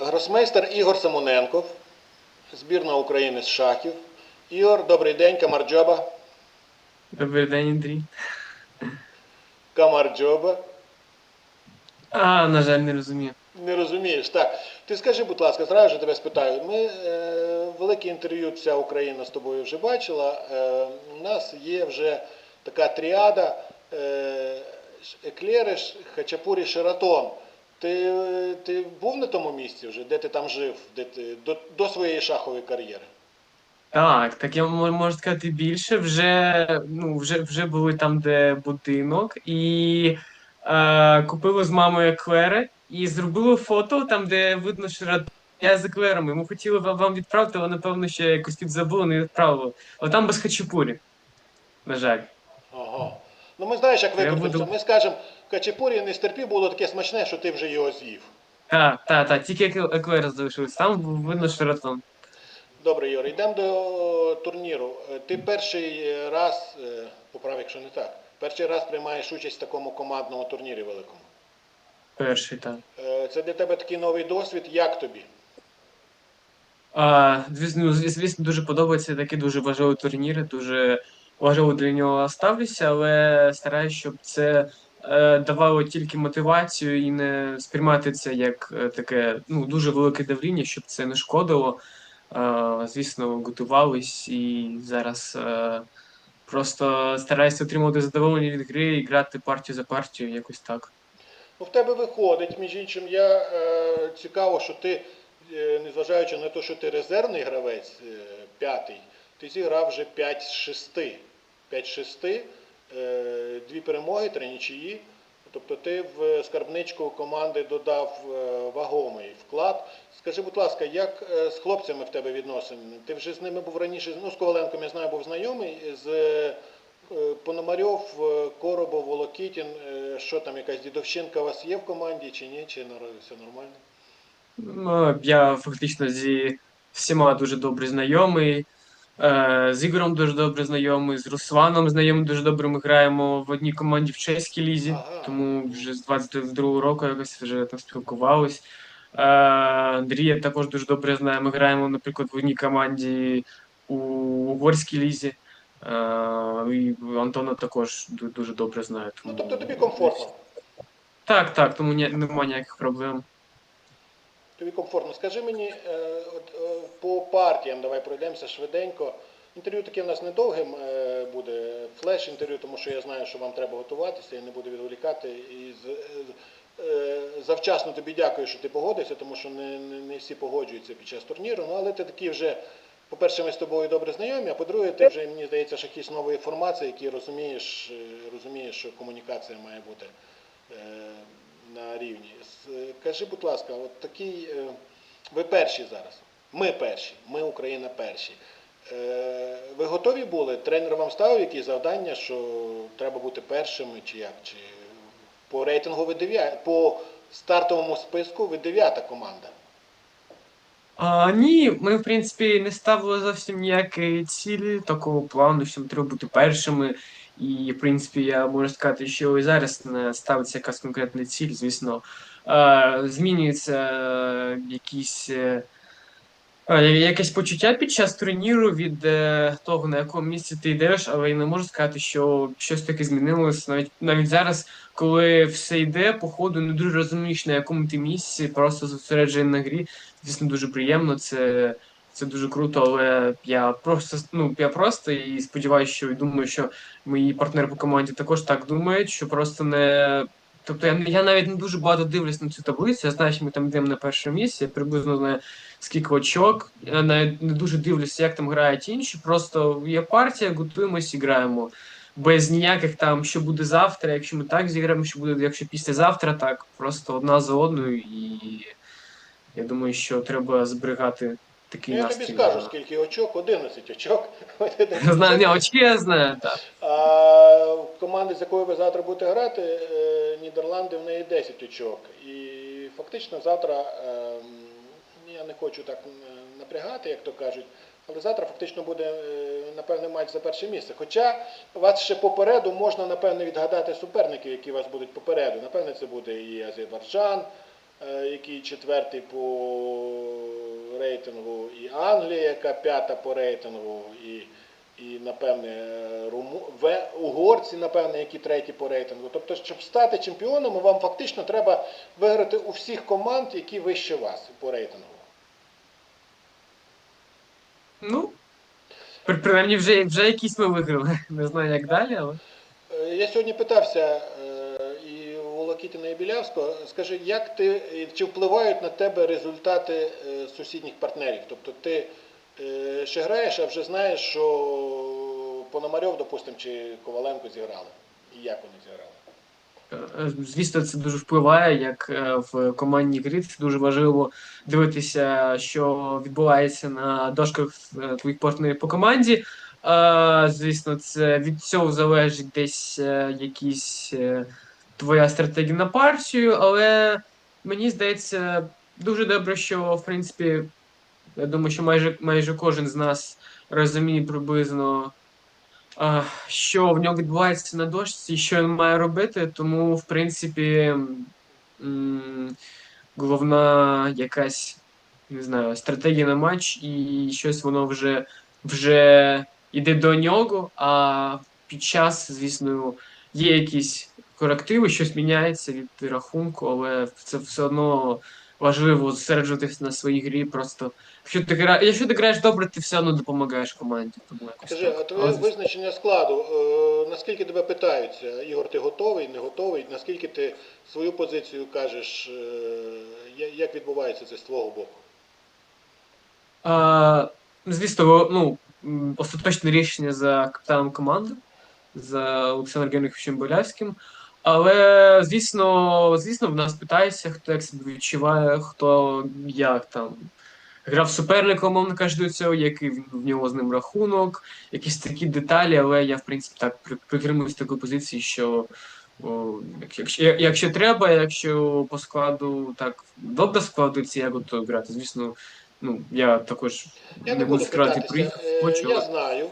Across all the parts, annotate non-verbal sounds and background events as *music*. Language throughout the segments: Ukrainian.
Гросмейстер Ігор Самоненков, збірна України з шахів. Ігор, добрий день, Камарджоба. Добрий день, Андрій. Камарджоба. А, на жаль, не розумію. Не розумієш, так. Ти скажи, будь ласка, зразу ж тебе спитаю. Ми е, велике інтерв'ю вся Україна з тобою вже бачила. Е, у нас є вже така тріада е, Еклериш, Хачапурі, Шератон. Ти, ти був на тому місці вже, де ти там жив, де ти, до, до своєї шахової кар'єри? Так, так я можу сказати більше. Вже, ну, вже, вже були там, де будинок, і е, купили з мамою еклери і зробили фото там, де видно, що я з еклерами. Ми хотіли вам відправити, але напевно ще якось підзабули, не відправили. Але там без хачапурі. На жаль. Ага. Ну ми знаєш, як викрутимося. буду- Ми скажемо, Хачапурі не стерпів, було таке смачне, що ти вже його з'їв. Так, так, так, тільки екл- еклери залишились. Там видно шератон. Добре, Юрій, йдемо до турніру. Е, Ти перший раз, е, поправ, якщо не так, перший раз приймаєш участь в такому командному турнірі великому. Перший, так. Е, Це для тебе такий новий досвід. Як тобі? А, звісно, ну, звісно, дуже подобаються такі дуже важливі турніри, дуже важливо для нього ставлюся, але стараюсь, щоб це е, давало тільки мотивацію і не сприймати це як е, таке ну, дуже велике давління, щоб це не шкодило. Е, звісно, готувались і зараз е, просто стараюся отримувати задоволення від гри і грати партію за партією, якось так. Ну, в тебе виходить, між іншим, я е, цікаво, що ти, е, незважаючи на те, що ти резервний гравець, е, п'ятий, ти зіграв вже 5 з 6. 5 з 6, е, дві перемоги, три нічиї. Тобто ти в скарбничку команди додав е, вагомий вклад. Скажи, будь ласка, як е, з хлопцями в тебе відносини? Ти вже з ними був раніше, ну з Коваленком я знаю, був знайомий, з е, Пономарьов, е, Коробов, Волокітін, е, що там, якась дідовщинка у вас є в команді чи ні, чи все нормально? Ну, я фактично зі всіма дуже добре знайомий. Е, З Ігорем дуже добре знайомий, з Русланом знайомий дуже добре. Ми граємо в одній команді в чеській лізі, тому вже з 22-го року якось вже там спілкувались. Е, Андрія також дуже добре знає. Ми граємо, наприклад, в одній команді у угорській лізі. Е, І Антона також дуже добре знаю. Ну, Тому... тобто тобі комфортно. Так, так, тому ні, немає ніяких проблем. Тобі комфортно. Скажи мені, е, е, по партіям давай пройдемося швиденько. Інтерв'ю таке в нас недовгим е, буде, флеш-інтерв'ю, тому що я знаю, що вам треба готуватися, я не буду відволікати. І завчасно тобі дякую, що ти погодився, тому що не, не, не всі погоджуються під час турніру. Ну, але ти такий вже, по-перше, ми з тобою добре знайомі, а по-друге, ти вже, мені здається, шахіст нової інформації, який розумієш, розумієш, що комунікація має бути рівні. С- Кажи, будь ласка, от такий, е, ви перші зараз. Ми перші, ми Україна перші. Е, Ви готові були? Тренер вам ставив якісь завдання, що треба бути першими, чи як? Чи по рейтингу ви дев'ята, по стартовому списку ви дев'ята команда. А, ні, ми, в принципі, не ставили зовсім ніякої цілі такого плану, що треба бути першими. І, в принципі, я можу сказати, що і зараз не ставиться якась конкретна ціль. Звісно, змінюються е, якісь. е, Якесь почуття під час турніру від е, того, на якому місці ти йдеш, але я не можу сказати, що щось таке змінилося. Навіть навіть зараз, коли все йде, по ходу не дуже розумієш, на якому ти місці, просто зосереджений на грі. Звісно, дуже приємно, це, це дуже круто, але я просто ну я просто і сподіваюся, що і думаю, що мої партнери по команді також так думають, що просто не. Тобто я, я навіть не дуже багато дивлюсь на цю таблицю. Я знаю, що ми там йдемо на першому місці, я приблизно знаю скільки очок. Я навіть не дуже дивлюся, як там грають інші. Просто є партія, готуємось і граємо. Без ніяких там, що буде завтра, якщо ми так зіграємо, що буде, якщо післязавтра, так. Просто одна за одною. І я думаю, що треба зберігати такий Ну, я тобі скажу, скільки очок, 11 очок. *laughs* Знаю, ні, очки я знаю, так. А команди, з якою ви завтра будете грати, е, Нідерланди в неї 10 очок. І фактично завтра, е, я не хочу так напрягати, як то кажуть, але завтра фактично буде е, напевне матч за перше місце. Хоча вас ще попереду можна напевне відгадати суперників, які вас будуть попереду. Напевне, це буде і Азербайджан, е, який четвертий по рейтингу, і Англія, яка п'ята по рейтингу, і, і напевне, Руму... Угорці, напевне, які треті по рейтингу. Тобто, щоб стати чемпіоном, вам фактично треба виграти у всіх команд, які вище вас по рейтингу. Ну, принаймні вже, вже якісь ми виграли. Не знаю, як далі, але. Е, Я сьогодні питався у і Білявського, скажи, як ти чи впливають на тебе результати е, сусідніх партнерів? Тобто ти е, ще граєш, а вже знаєш, що Пономарьов, допустимо, чи Коваленко зіграли. І як вони зіграли? Е, Звісно, це дуже впливає, як е, в командній грі. Це дуже важливо дивитися, що відбувається на дошках е, твоїх партнерів по команді. Е, Звісно, це від цього залежить десь е, якісь е, твоя стратегія на партію, але мені здається дуже добре, що в принципі, я думаю, що майже майже кожен з нас розуміє приблизно що в нього відбувається на дошці, що він має робити. Тому, в принципі, головна якась не знаю, стратегія на матч, і щось воно вже, вже йде до нього. А під час, звісно, є якісь корективи, щось міняється від рахунку, але це все одно важливо зосереджуватися на своїй грі. Просто якщо ти гра... якщо ти граєш добре, ти все одно допомагаєш команді. Тому якось Скажи, так. а твоє Але, визначення складу, е, наскільки тебе питаються, Ігор, ти готовий, не готовий? Наскільки ти свою позицію кажеш, е, як відбувається це з твого боку? А, звісно, ну, остаточне рішення за капітаном команди, за Олександром Генриховичем Болявським. Але, звісно, звісно, в нас питаються, хто як себе відчуває, хто як там грав суперником, мовно кажучи, до цього, який в в нього з ним рахунок, якісь такі деталі, але я, в принципі, так при- притримуюсь такої позиції, що о, якщо, якщо треба, якщо по складу так добре складується, я готовий грати. Звісно, ну, я також Я не буду сказати, приїхав, Е. Я знаю.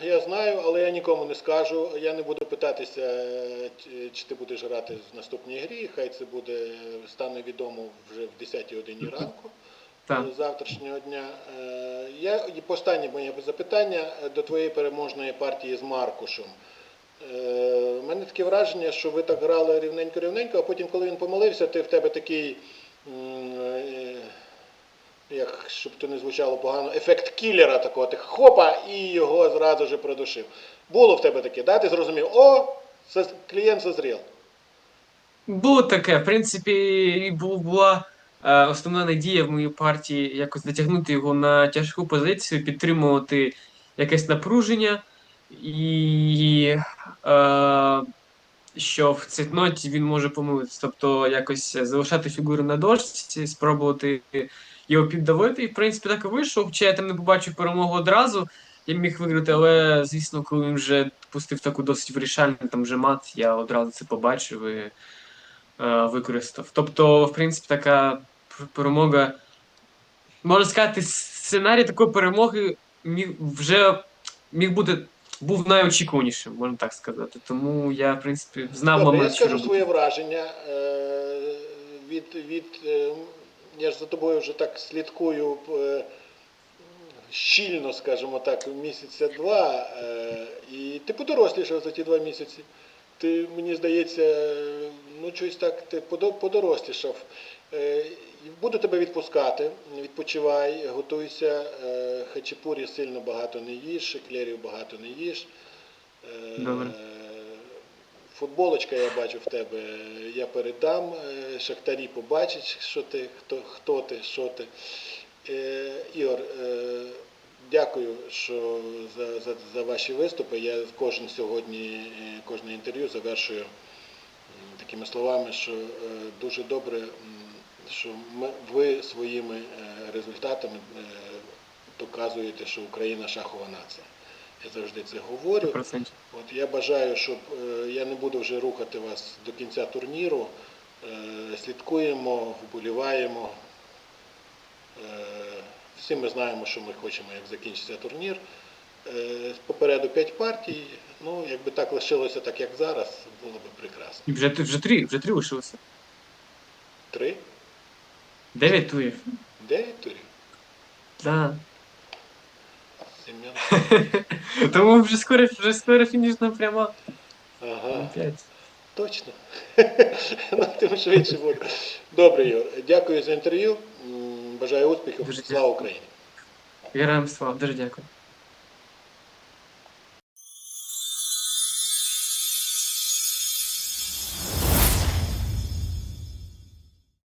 Я знаю, але я нікому не скажу. Я не буду питатися, е, чи- ти будеш грати в наступній грі. Хай це буде стане відомо вже в 10 годині ранку Так. е, завтрашнього дня. Е, Я і останнє моє запитання до твоєї переможної партії з Маркушем. У мене таке враження, що ви так грали рівненько-рівненько, а потім, коли він помилився, ти в тебе такий. Щоб то не звучало погано, ефект кілера такого, ти хопа і його зразу ж придушив. Було в тебе таке, да? Ти зрозумів, о, клієнт зазрів. Було таке, в принципі, і бу- була е, основна надія в моїй партії якось дотягнути його на тяжку позицію, підтримувати якесь напруження, і е, що в цитноті він може помилитися, тобто якось залишати фігуру на дошці, спробувати його піддавити. І в принципі так і вийшов. Хоча я там не побачив перемогу одразу. Я міг виграти, але звісно, коли він вже пустив таку досить вирішальну там вже мат, я одразу це побачив і е, використав. Тобто, в принципі, така перемога. Можна сказати, сценарій такої перемоги міг вже міг бути був найочікуванішим, можна так сказати. Тому я, в принципі, знав Добре, я момент, що скажу своє враження. Е, від, від, е, я ж за тобою вже так слідкую е, щільно, скажімо так, місяця два. І ти подорослішав за ті два місяці. Ти, мені здається, ну щось так, ти подорослішав. Буду тебе відпускати, відпочивай, готуйся. Е, Хачапурі сильно багато не їж, еклерів багато не їж. Е, Добре. Футболочка я бачу в тебе, я передам. Е, Шахтарі побачать, що ти, хто, хто ти, що ти. Ігор, дякую що за, за, за ваші виступи. Я кожен сьогодні, кожне інтерв'ю завершую такими словами, що дуже добре, що ви своїми е, результатами е, доказуєте, що Україна шахова нація. Я завжди це говорю. 100%. От я бажаю, щоб е, я не буду вже рухати вас до кінця турніру. Слідкуємо, вболіваємо. Всі ми знаємо, що ми хочемо, як закінчиться турнір. Попереду 5 партій. Ну, якби так лишилося, так як зараз, було б прекрасно. Вже, вже три, вже три лишилося. Три? Дев'ять турів. Дев'ять турів? Да. *laughs* Тому вже скоро, вже скоро фінішна пряма. Ага. П'ять. Точно. *laughs* ну, тим швидше буде. Добре, Юр. Дякую за інтерв'ю. Бажаю успіхів. Дуже Слава Україні! Героям слава, дуже дякую.